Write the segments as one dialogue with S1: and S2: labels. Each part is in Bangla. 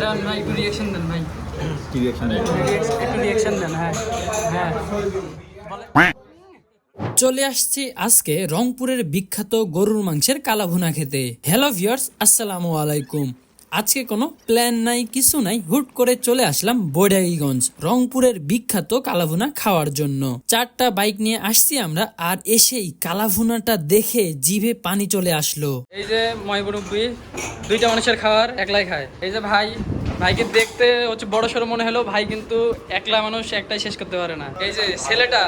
S1: দেন ভাই একটু রিয়াকশন দেন ভাই।
S2: কি রিয়াকশন
S1: একটু রিয়াকশন দেন হ্যাঁ হ্যাঁ।
S3: চলে আসছি আজকে রংপুরের বিখ্যাত গরুর মাংসের কালাভুনা খেতে। হ্যালো ভিউয়ার্স আসসালামু আলাইকুম। আজকে কোনো প্ল্যান নাই, কিছু নাই। হুট করে চলে আসলাম বৈরাগীগঞ্জ, রংপুরের বিখ্যাত কালাভুনা খাওয়ার জন্য। চারটা বাইক নিয়ে আসছি আমরা, আর এসেই কালাভুনাটা দেখে জিভে পানি চলে আসলো।
S1: এই যে ময়বরব্বি দুইটা মানুষের খাওয়ার একলাই খায়। এই যে ভাই ভাইকে দেখতে হচ্ছে বড় সড়ো মনে হলো ভাই কিন্তু একলা মানুষ একটাই শেষ করতে পারে না। এই যে ছেলেটা,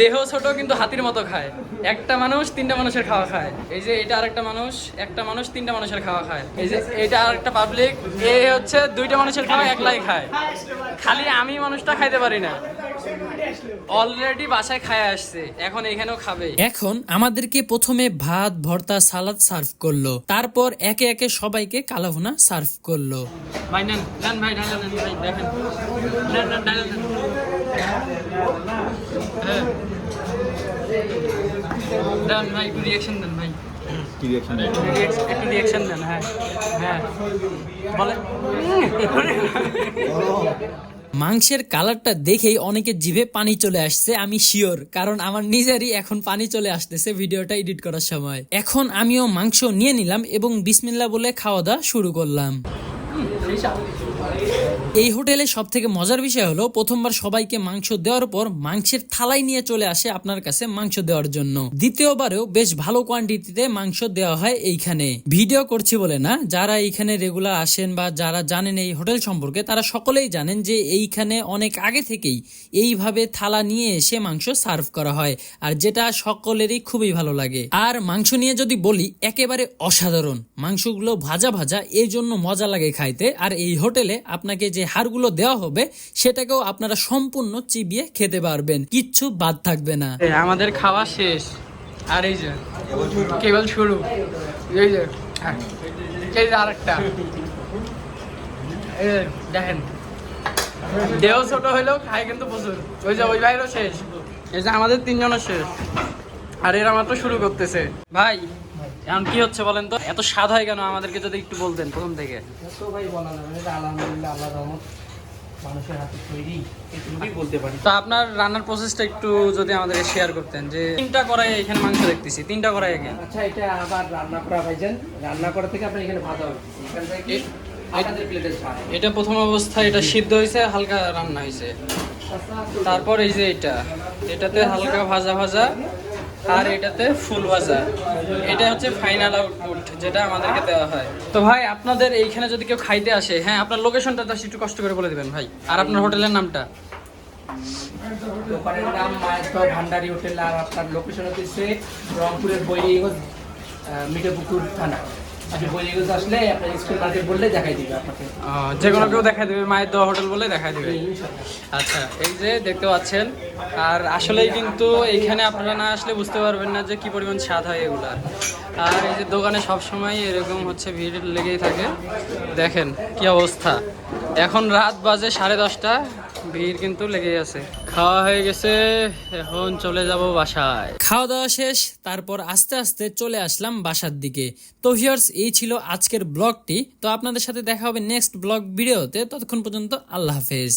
S1: দেহ ছোট কিন্তু হাতির মতো খায়। একটা মানুষ তিনটা মানুষের খাওয়া খায়। এই যে এটা আরেকটা মানুষ, একটা মানুষ তিনটা মানুষের খাওয়া খায়। এই যে এটা আরেকটা পাবলিক এ হচ্ছে দুইটা মানুষের খাওয়া একলাই খায়। খালি আমি মানুষটা খাইতে পারি না। অলরেডি বাসায় খায় আসছে এখন এখানেও খাবে।
S3: এখন আমাদেরকে প্রথমে ভাত ভর্তা সালাদ সার্ভ করল। তারপর একে একে সবাইকে কালাভুনা সার্ভ করল।
S1: ভাই নেন নেন ভাই ঢালা ভাই দেখেন। নেন নেন ঢালা হ্যাঁ। দেন ভাই একটু রিয়াকশন দেন ভাই।
S2: কি রিয়াকশন
S1: React- একটু রিয়াকশন দেন হ্যাঁ। হ্যাঁ। বলে।
S3: মাংসের কালারটা দেখেই অনেকে জিভে পানি চলে আসছে, আমি শিওর কারণ আমার নিজেরই এখন পানি চলে আসতেছে ভিডিওটা এডিট করার সময়। এখন আমিও মাংস নিয়ে নিলাম এবং বিসমিল্লা বলে খাওয়া দাওয়া শুরু করলাম। এই হোটেলে সব থেকে মজার বিষয় হলো প্রথমবার সবাইকে মাংস দেওয়ার পর মাংসের থালাই নিয়ে চলে আসে আপনার কাছে মাংস দেওয়ার জন্য। দ্বিতীয়বারেও বেশ ভালো কোয়ান্টিটিতে মাংস দেওয়া হয় এইখানে। ভিডিও করছি বলে না, যারা এইখানে রেগুলার আসেন বা যারা জানেন এই হোটেল সম্পর্কে, তারা সকলেই জানেন যে এইখানে অনেক আগে থেকেই এইভাবে থালা নিয়ে এসে মাংস সার্ভ করা হয়, আর যেটা সকলেরই খুবই ভালো লাগে। আর মাংস নিয়ে যদি বলি, একেবারে অসাধারণ। মাংসগুলো ভাজা ভাজা এই জন্য মজা লাগে খাইতে। আর এই হোটেলে আপনাকে যে হাড়গুলো দেওয়া হবে, সেটাকেও আপনারা সম্পূর্ণ চিবিয়ে খেতে পারবেন। কিচ্ছু বাদ থাকবে না।
S1: আমাদের খাওয়া শেষ। আর এই যে, কেবল শুরু। যে যে এই যে আমাদের তিনজনের শেষ। আর এরা মাত্র শুরু করতেছে। ভাই এখন কি হচ্ছে বলেন তো? এত স্বাদ হয় কেন? আমাদেরকে যদি একটু বলতেন প্রথম থেকে।
S4: তো ভাই বলা যাবে আলহামদুলিল্লাহ আল্লাহ রহমত মানুষের হাতে তৈরি এটুকুই বলতে পারি।
S1: তো আপনার রান্নার প্রসেসটা একটু যদি আমাদেরকে শেয়ার করতেন যে তিনটা কড়াই এখানে মাংস দেখতেছি তিনটা কড়াই এখানে
S4: আচ্ছা এটা আবার রান্না করা ভাইজান রান্না করা থেকে আপনার এখানে ভাজা হবে এখান থেকে
S1: এ-
S4: আপনাদের প্লেটের ছাড়
S1: এটা প্রথম অবস্থায় এটা সিদ্ধ হয়েছে হালকা রান্না হয়েছে। তারপর এই যে এটা। এটাতে হালকা ভাজা ভাজা। আর এটাতে ফুল ভাজা। এটা হচ্ছে ফাইনাল আউটপুট যেটা আমাদেরকে দেওয়া হয়। তো ভাই, আপনাদের এইখানে যদি কেউ খাইতে আসে হ্যাঁ আপনার লোকেশনটা জাস্ট একটু কষ্ট করে বলে দেবেন ভাই। আর আপনার হোটেলের নামটা?
S4: দোকানের নাম মায়ের ভান্ডারি হোটেল, আর আপনার লোকেশন হচ্ছে রংপুরের বৈরিগঞ্জ মিঠেপুকুর থানা।
S1: যে কোনো কেউ দেখাই দেবে মায়ের দোয়া হোটেল বলে দেখাই দেবে। আচ্ছা এই যে দেখতে পাচ্ছেন আর আসলেই কিন্তু এইখানে আপনারা না আসলে বুঝতে পারবেন না যে কি পরিমাণ স্বাদ হয় এগুলার। আর এই যে দোকানে সব সময় এরকম হচ্ছে ভিড় লেগেই থাকে। দেখেন কি অবস্থা। এখন রাত বাজে সাড়ে দশটা ভিড় কিন্তু লেগে আছে। খাওয়া হয়ে গেছে, এখন চলে যাব বাসায়।
S3: খাওয়া দাওয়া শেষ, তারপর আস্তে আস্তে চলে আসলাম বাসার দিকে। তো হিয়ার্স এই ছিল আজকের ব্লগটি। তো আপনাদের সাথে দেখা হবে নেক্সট ব্লগ ভিডিওতে। ততক্ষণ পর্যন্ত আল্লাহ হাফেজ।